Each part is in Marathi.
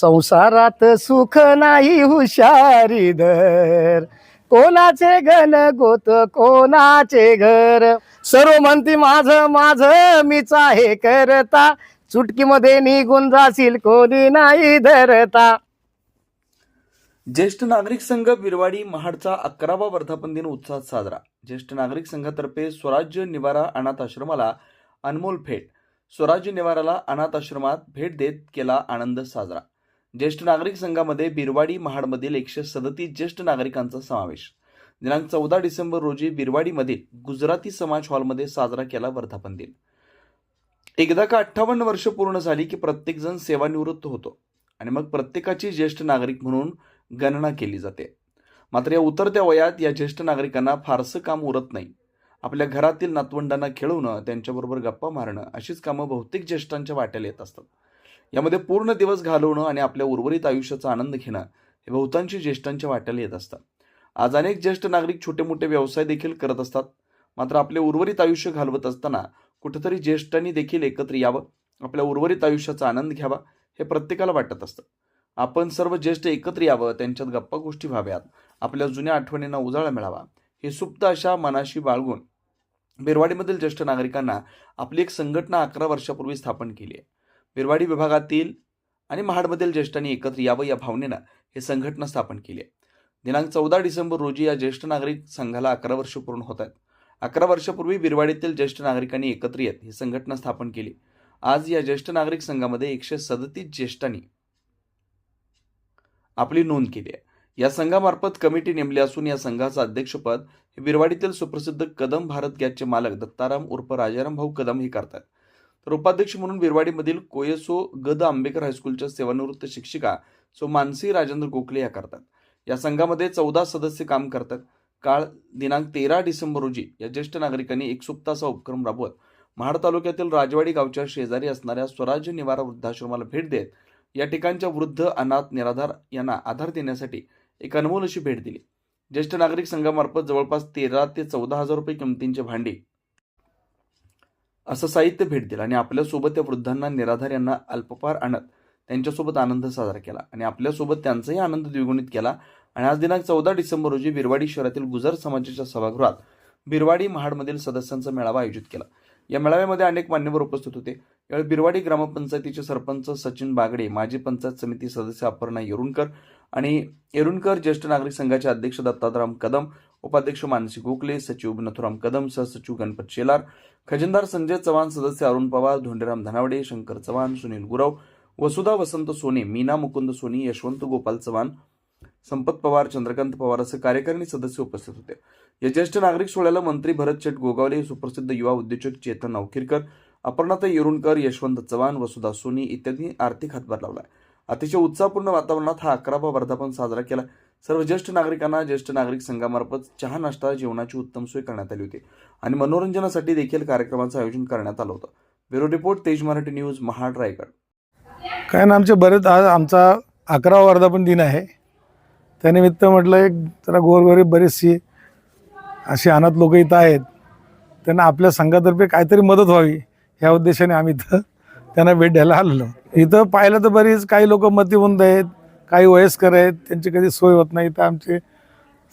संसारात सुख नाही हुशारी धर. कोणाचे घन गोत कोणाचे घर? सर्व म्हणती माझ माझ मीच आहे करता. चुटकीमध्ये निघून जाशील कोणी नाही धरता. ज्येष्ठ नागरिक संघ बिरवाडी महाडचा अकरावा वर्धापन दिन उत्साहात साजरा. ज्येष्ठ नागरिक संघातर्फे स्वराज्य निवारा अनाथ आश्रमाला अनमोल भेट. स्वराज्य निवाराला अनाथ आश्रमात भेट देत केला आनंद साजरा. ज्येष्ठ नागरिक संघामध्ये बिरवाडी महाडमधील एकशे सदतीस ज्येष्ठ नागरिकांचा समावेश. दिनांक चौदा डिसेंबर रोजी बिरवाडीमधील गुजराती समाज हॉलमध्ये साजरा केला वर्धापन दिन. एकदा का अठ्ठावन्न वर्ष पूर्ण झाली की प्रत्येकजण सेवानिवृत्त होतो आणि मग प्रत्येकाची ज्येष्ठ नागरिक म्हणून गणना केली जाते. मात्र या उतरत्या वयात या ज्येष्ठ नागरिकांना फारसं काम उरत नाही. आपल्या घरातील नातवंडांना खेळवणं त्यांच्याबरोबर गप्पा मारणं अशीच कामं बहुतेक ज्येष्ठांच्या वाट्याला येत असतात. यामध्ये पूर्ण दिवस घालवणं आणि आपल्या उर्वरित आयुष्याचा आनंद घेणं हे बहुतांशी ज्येष्ठांच्या वाट्याला येत असतं. आज अनेक ज्येष्ठ नागरिक छोटे मोठे व्यवसाय देखील करत असतात. मात्र आपले उर्वरित आयुष्य घालवत असताना कुठेतरी ज्येष्ठांनी देखील एकत्र यावं आपल्या उर्वरित आयुष्याचा आनंद घ्यावा हे प्रत्येकाला वाटत असतं. आपण सर्व ज्येष्ठ एकत्र यावं त्यांच्यात गप्पा गोष्टी व्हाव्यात आपल्या जुन्या आठवणींना उजाळा मिळावा हे सुप्त अशा मनाशी बाळगून बेरवाडीमधील ज्येष्ठ नागरिकांना आपली एक संघटना अकरा वर्षापूर्वी स्थापन केली आहे. बिरवाडी विभागातील आणि महाडमधील ज्येष्ठांनी एकत्र यावं या भावनेनं हे संघटना स्थापन केली आहे. दिनांक चौदा डिसेंबर रोजी या ज्येष्ठ नागरिक संघाला अकरा वर्ष पूर्ण होत आहेत. अकरा वर्षापूर्वी बिरवाडीतील ज्येष्ठ नागरिकांनी एकत्र येत ही संघटना स्थापन केली. आज या ज्येष्ठ नागरिक संघामध्ये एकशे सदतीस ज्येष्ठांनी आपली नोंद केली आहे. या संघामार्फत कमिटी नेमली असून या संघाचं अध्यक्षपद हे बिरवाडीतील सुप्रसिद्ध कदम भारत गॅसचे मालक दत्ताराम उर्फ राजाराम भाऊ कदम हे करतात. तर उपाध्यक्ष म्हणून बिरवाडीमधील कोयसो गद आंबेकर हायस्कूलच्या सेवानिवृत्त शिक्षिका सो मानसी राजेंद्र गोखले या करतात. या संघामध्ये चौदा सदस्य काम करतात. काळ दिनांक तेरा डिसेंबर रोजी या ज्येष्ठ नागरिकांनी एक सुप्ताचा उपक्रम राबवत महाड तालुक्यातील राजवाडी गावच्या शेजारी असणाऱ्या स्वराज्य निवारा वृद्धाश्रमाला भेट देत या ठिकाणच्या वृद्ध अनाथ निराधार यांना आधार देण्यासाठी एक अनमोल अशी भेट दिली. ज्येष्ठ नागरिक संघामार्फत जवळपास तेरा ते चौदा हजार रुपये किमतींचे भांडी असं साहित्य भेट दिलं आणि आपल्यासोबत त्या वृद्धांना निराधार यांना अल्पपार आणत त्यांच्यासोबत आनंद साजरा केला आणि आपल्यासोबत त्यांचाही आनंद द्विगुणित केला. आणि आज दिनांक चौदा डिसेंबर रोजी बिरवाडी शहरातील गुजर समाजाच्या सभागृहात बिरवाडी महाडमधील सदस्यांचा मेळावा आयोजित केला. या मेळाव्यामध्ये अनेक मान्यवर उपस्थित होते. यावेळी बिरवाडी ग्रामपंचायतीचे सरपंच सचिन बागडे माजी पंचायत समिती सदस्य अपर्णा येरुणकर आणि येरुणकर ज्येष्ठ नागरिक संघाचे अध्यक्ष दत्तात्राम कदम उपाध्यक्ष मानसी गोखले सचिव नथुराम कदम सहसचिव गणपत शेलार खजिनदार संजय चव्हाण सदस्य अरुण पवार धोंडेराम धनावडे शंकर चव्हाण सुनील गुरव वसुधा वसंत सोने मीना मुकुंद सोनी यशवंत गोपाल चव्हाण संपत पवार चंद्रकांत पवार असे कार्यकारिणी सदस्य उपस्थित होते. या ज्येष्ठ नागरिक सोहळ्याला मंत्री भरत शेठ गोगावले सुप्रसिद्ध युवा उद्योजक चेतन अवखिरकर अपर्णाता येरुणकर यशवंत चव्हाण वसुधा सोनी इत्यादी आर्थिक हातभार लावला अतिशय उत्साहपूर्ण वातावरणात हा अकरावा वर्धापन साजरा केला सर्व ज्येष्ठ नागरिकांना ज्येष्ठ नागरिक संघामार्फत चहा नाश्ता जेवणाची उत्तम सोय करण्यात आली होती. आणि मनोरंजनासाठी देखील कार्यक्रमाचं आयोजन करण्यात आलं होतं. ब्युरो रिपोर्ट तेज मराठी न्यूज महाड रायगड. काय ना आमचे बरेच आज आमचा अकरावा वर्धापन दिन आहे. त्यानिमित्त म्हटलं एक जरा गोरगरीब बरीचशी अशी अनाथ लोक इथं आहेत. त्यांना आपल्या संघातर्फे काहीतरी मदत व्हावी ह्या उद्देशाने आम्ही इथं त्यांना भेट द्यायला आलेलो. इथं पाहिलं तर बरीच काही लोक मतिवंत आहेत. काही वयस्कर आहेत त्यांची कधी सोय होत नाही तर आमचे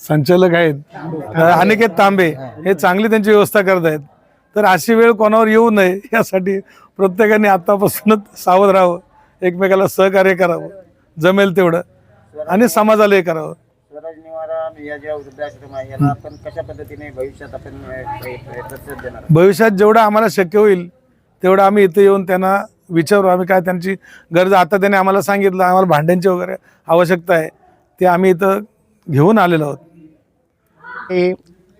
संचालक आहेत अनिकेत तांबे हे. चांगली त्यांची व्यवस्था करत आहेत. तर अशी वेळ कोणावर येऊ नये यासाठी प्रत्येकाने आत्तापासूनच सावध राहावं एकमेकाला सहकार्य करावं जमेल तेवढं आणि समाजाला हे करावं. स्वराज निवारा या ज्या वृद्धाश्रम आहे याला आपण कशा पद्धतीने भविष्यात आपण? भविष्यात जेवढं आम्हाला शक्य होईल तेवढं आम्ही इथे येऊन त्यांना विचारू आम्ही काय त्यांची गरज आता त्याने आम्हाला सांगितलं आम्हाला भांड्यांची वगैरे आवश्यकता आहे. ते आम्ही इथं घेऊन आलेलो आहोत. हे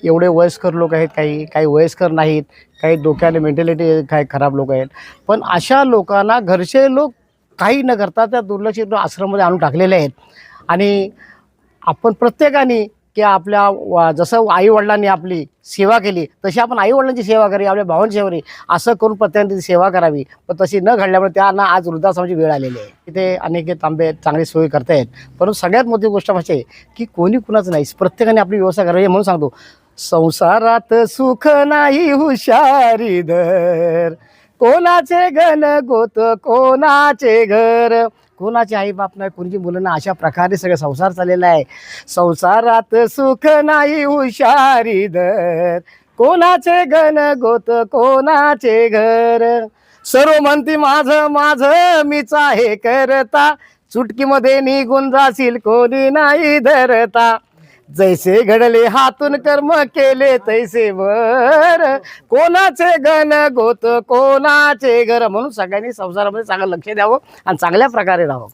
एवढे वयस्कर लोक आहेत काही काही वयस्कर नाहीत काही डोक्याने मेंटॅलिटी काही खराब लोक आहेत. पण अशा लोकांना घरचे लोक काही न करता त्या दुर्लक्षित आश्रममध्ये आणून टाकलेले आहेत. आणि आपण प्रत्येकाने की आपल्या वा- जसं आईवडिलांनी आपली सेवा केली तशी आपण आईवडिलांची सेवा करावी आपल्या भावांची सेवा करावी असं करून प्रत्येकाने सेवा करावी. पण तशी न घडल्यामुळे त्यांना आज वृद्धाश्रमाची वेळ आलेली आहे. तिथे अनेक तांबे चांगली सोयी करतायत परंतु सगळ्यात मोठी गोष्ट म्हणजे आहे की कोणी कुणाचं नाही प्रत्येकाने आपली व्यवस्था करावी म्हणून सांगतो. संसारात सुख नाही हुशारी धर. कोणाचे घन गोत कोणाचे घर? कोणाचे आई बाप नाही कोणची मुलं ना अशा प्रकारे सगळं संसार चाललेला आहे. संसारात सुख नाही हुशारी धर. कोणाचे घन गोत कोणाचे घर? सर्व म्हणती माझं माझं मीच आहे करता. चुटकीमध्ये निघून जाशील कोणी नाही धरता. जैसे घडले हातून कर्म केले तैसे वर. कोणाचे गण गोत कोणाचे घर? म्हणून सगळ्यांनी संसारामध्ये चांगलं लक्ष द्यावं आणि चांगल्या प्रकारे राहावं.